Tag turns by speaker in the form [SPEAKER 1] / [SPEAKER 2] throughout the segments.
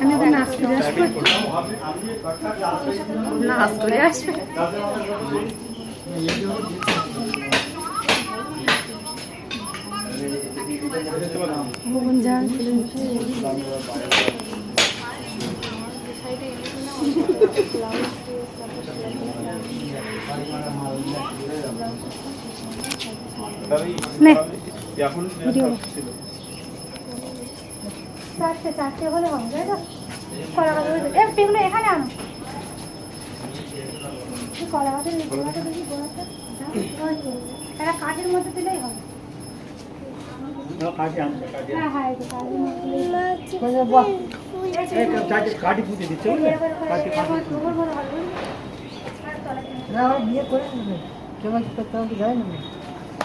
[SPEAKER 1] আমি ওকে নাচ করে আসব? নাচ করে আসবে?
[SPEAKER 2] এখন
[SPEAKER 1] চারটে চারটে হলে হবে তাই তো? কলা গাছ এ পেগুলো এখানে আনো। কলা গাছের এই গোড়াটা দেখি গোড়াটা একটা কাঠের মধ্যে দিলেই হবে। হ্যাঁ হ্যাঁ
[SPEAKER 2] কাটি পুঁতে দিচ্ছে
[SPEAKER 1] করে-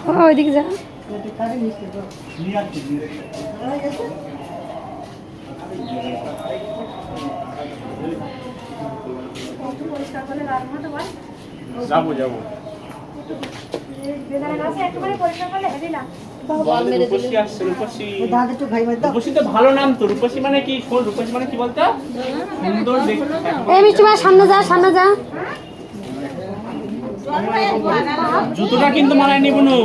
[SPEAKER 1] হবে, ওইদিকে যা
[SPEAKER 2] নিয়ে আসছি নিয়ে আসছি।
[SPEAKER 1] কত পরিষ্কার করলে রাখব তো বল
[SPEAKER 2] যাব যাব। ভালো নাম তো রূপসী মানে কি? শোন রূপসী মানে কি বলতো? সুন্দর
[SPEAKER 1] সামনে যা সামনে যা।
[SPEAKER 2] জুতোটা কিন্তু মানায় নিব নু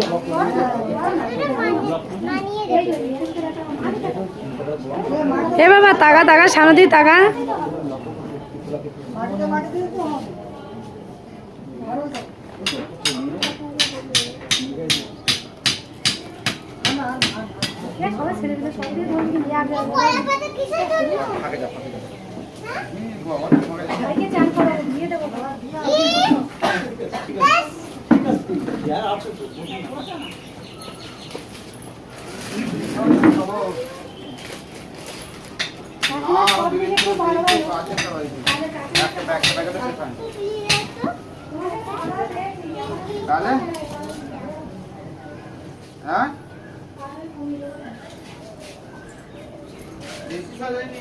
[SPEAKER 1] এ বাবা তাকা তাকা সামনে দিয়ে তাকা।
[SPEAKER 3] তাহলে হ্যাঁ বেশি সাজায়নি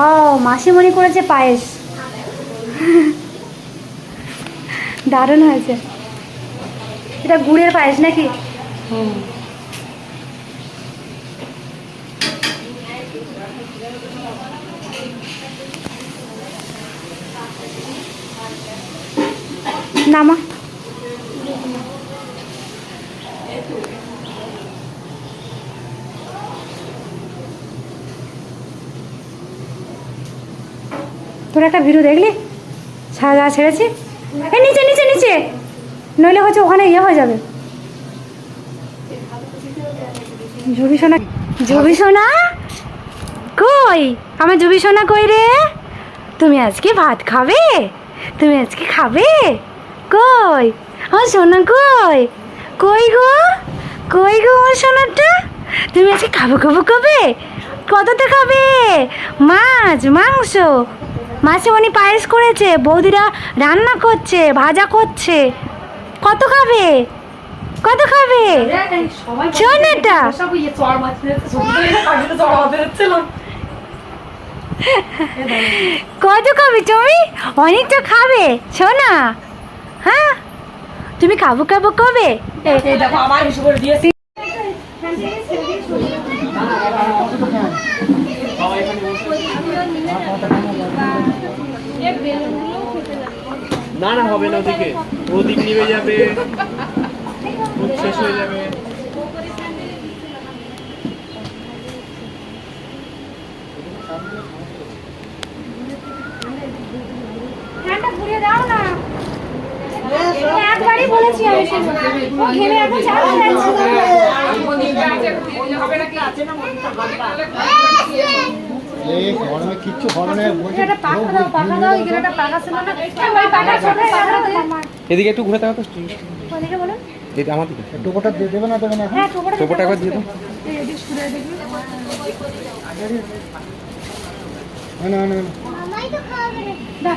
[SPEAKER 1] ও মাসিমণি করেছে পায়েস। দারুণ হয়েছে। এটা গুড়ের পায়েস নাকি? নামা। তোর একটা ভিডিও দেখলি? যা ছেড়েছি? এ, নিচে নিচে নিচে! নইলে হচ্ছে ওখানে ইয়ে হয়ে যাবে। জবি সোনা কই? আমার জবি সোনা কই রে? তুমি আজকে ভাত খাবে? তুমি আজকে খাবে? কই? আমার সোনা কই? কই গো? কই গো আমার সোনারটা তুমি আজকে খাব খাব কবে কততে খাবে? মাছ, মাংস? মাসিমণি পায়েস করেছে, বৌদিরা রান্না করছে, ভাজা করছে। কত খাবে? কত খাবে? এটা। কত খাবে, তুমি? অনেকটা খাবে, শোনা। হ্যাঁ? তুমি খাব খাব কবে?
[SPEAKER 2] না না হবে না ওদিকে। ওদিক নিভে যাবে। শেষ হয়ে যাবে।
[SPEAKER 1] একবারই বলেছি আমি ও ঘেমে এখন চালাতে পাখা ছিল না
[SPEAKER 2] এদিকে একটু ঘুরে থাকো তো। এটা আমার দিকে।
[SPEAKER 3] টোপোটা দিয়ে দেবে না দেবে না
[SPEAKER 1] হ্যাঁ টোপোটা
[SPEAKER 2] একবার দিয়ে দাও
[SPEAKER 3] না না না না।
[SPEAKER 1] না।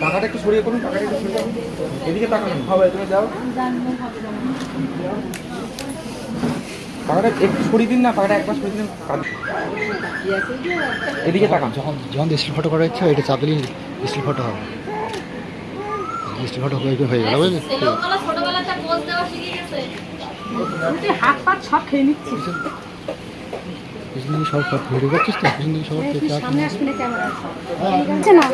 [SPEAKER 2] টাকাটা একটু সরিয়ে করুন টাকাটা একটু সরিয়ে এদিকে তাকান। হবে তুমি যাও। টাকাটা একটু সরিয়ে দিন না টাকাটা একবার সরিয়ে দিন। এদিকে তাকান।
[SPEAKER 3] যখন যখন স্টিল ফটো করা ইচ্ছা এটা চাপ দিলেই স্টিল ফটো হবে। স্টিল ফটো হয়ে হয়ে গেল বুঝলি
[SPEAKER 1] হাত পা সব খেয়ে নিচ্ছি
[SPEAKER 3] পিছন সব সব ভিডিও করছিস তো? পিছন দিকে সব
[SPEAKER 1] সামনে আসবি না ক্যামেরা
[SPEAKER 3] হ্যাঁ,
[SPEAKER 1] হচ্ছে না?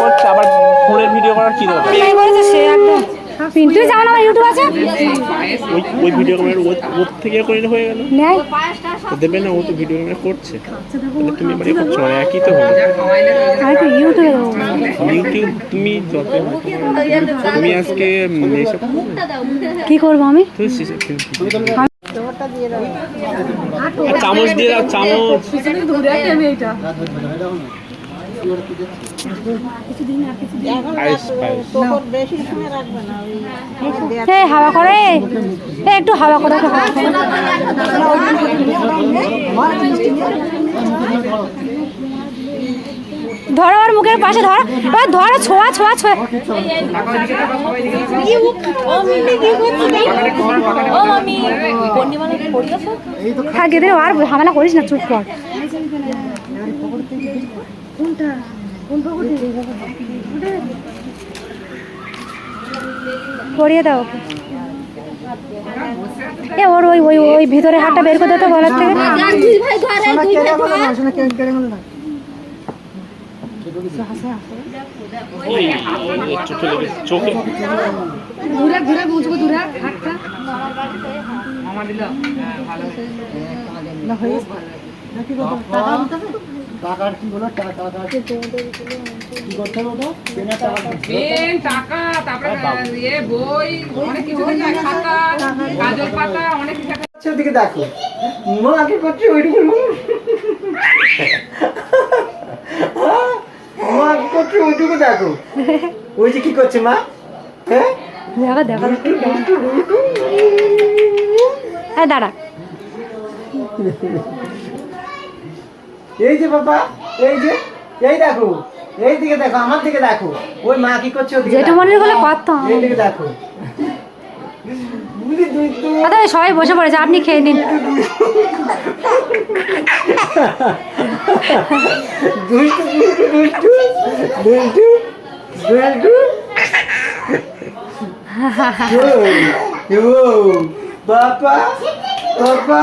[SPEAKER 2] করছে আবার ফোনের ভিডিও করার কি দরকার?
[SPEAKER 1] সে একদম পিন্টু যাও না ইউটিউব আছে?
[SPEAKER 2] ওই ওই ভিডিও ক্যামেরা ওর থেকে করে হয়ে গেল? দেবে না ও তো ভিডিও ক্যামেরা করছে। তাহলে তুমি এবারে করছ না একই তো হলো
[SPEAKER 1] আমি তো ইউটিউবে
[SPEAKER 2] ইউটিউব তুমি যত তুমি আজকে উম, এইসব
[SPEAKER 1] কি করব আমি?
[SPEAKER 2] তো সে- চামচ দিয়ে দাও চামচ।
[SPEAKER 1] এই হাওয়া করে। একটু হাওয়া করে। ধরো আর মুখের পাশে ধরো। এবার ধরো ছোঁয়া ছোঁয়া ছোঁয়া। থাক এদের আর ঝামেলা করিস না চুপ কর। করিয়ে দাও ওকে। এ ওর ওই ওই ওই ভিতরে হাতটা বের করে দাও তো গলার থেকে
[SPEAKER 2] লেগে চোখে
[SPEAKER 1] দূরে দূরে বুঝব দূরে হাতটা
[SPEAKER 3] টাকার কি বলো টাকা টাকা। কি করতে হবে ওটা? পেনে টাকা
[SPEAKER 4] পেন টাকা তারপরে ইয়ে বই অনেক কিছু আছে, খাতা কাজল পাতা অনেক কিছু
[SPEAKER 5] ওদিকে দেখো মা আগে করছে ওইটুকু মা আগে করছে ওইটুকু দেখো। ওই যে কি করছে মা? হ্যাঁ?
[SPEAKER 1] দেখো দেখো হ্যাঁ দাঁড়া।
[SPEAKER 5] এই যে বাবা এই যে এই দেখো এই দিকে দেখো আমার দিকে দেখো। ওই মা কি করছে
[SPEAKER 1] মনে হলে কথা
[SPEAKER 5] এই দিকে দেখো।
[SPEAKER 1] দাদা সবাই বসে পড়েছে আপনি খেয়ে নিন।
[SPEAKER 5] দুষ্টু দুষ্টু দুষ্টু দুষ্টু দুষ্টু। ও, ও, বাবা বাবা।